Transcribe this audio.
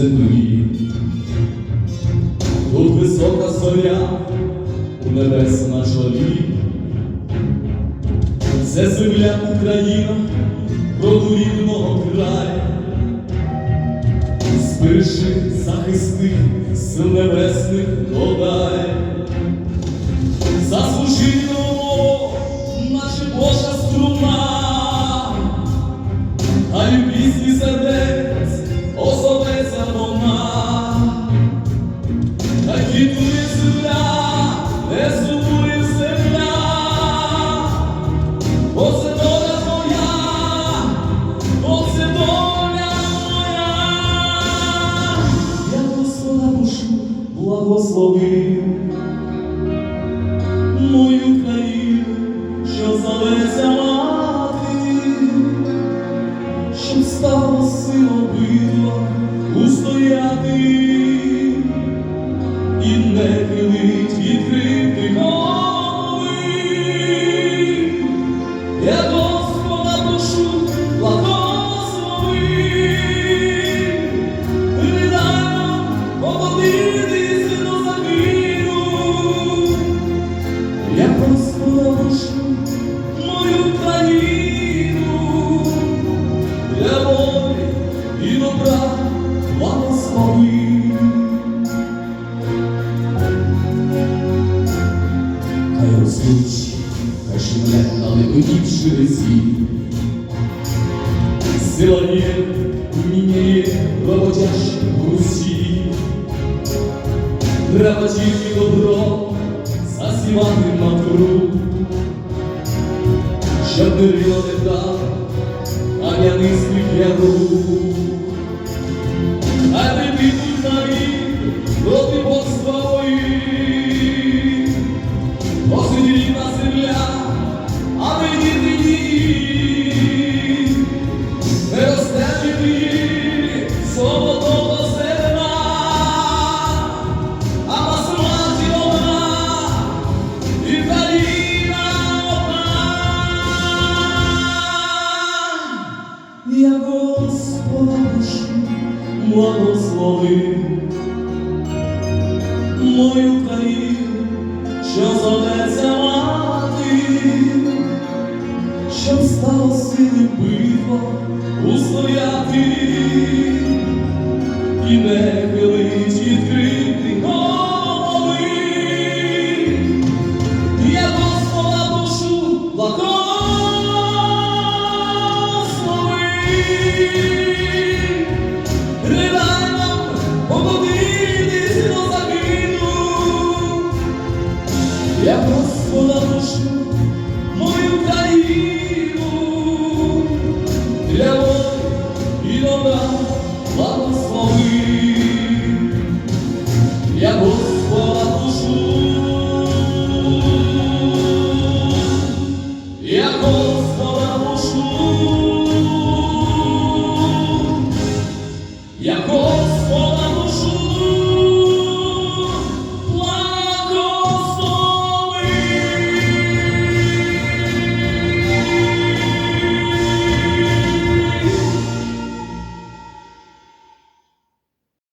землі. Тут висока зоря у небес на чолі. Це земля Україна, роду рідного краю. Спиши, захисти, небесних додай. Заслужимо, наша Божа струна. А й пісні сердець озоветься вона, та квітує земля, не сумує земля, благословив, мою країну, що зоветься мати щоб стало сила битва устояти і не хилить відкрити голови. Шумлять на липині мне шерезі. Сила є, уміння є, роботящі в Русі. Треба тільки добро засівати матуру, щоб не рило не так, яру. благослови мою країну, що зоветься мати, щоб стало сили битва устояти і не. Я просто нарушу мою країну для волі і добра благослови. Я Господа душу, я Господа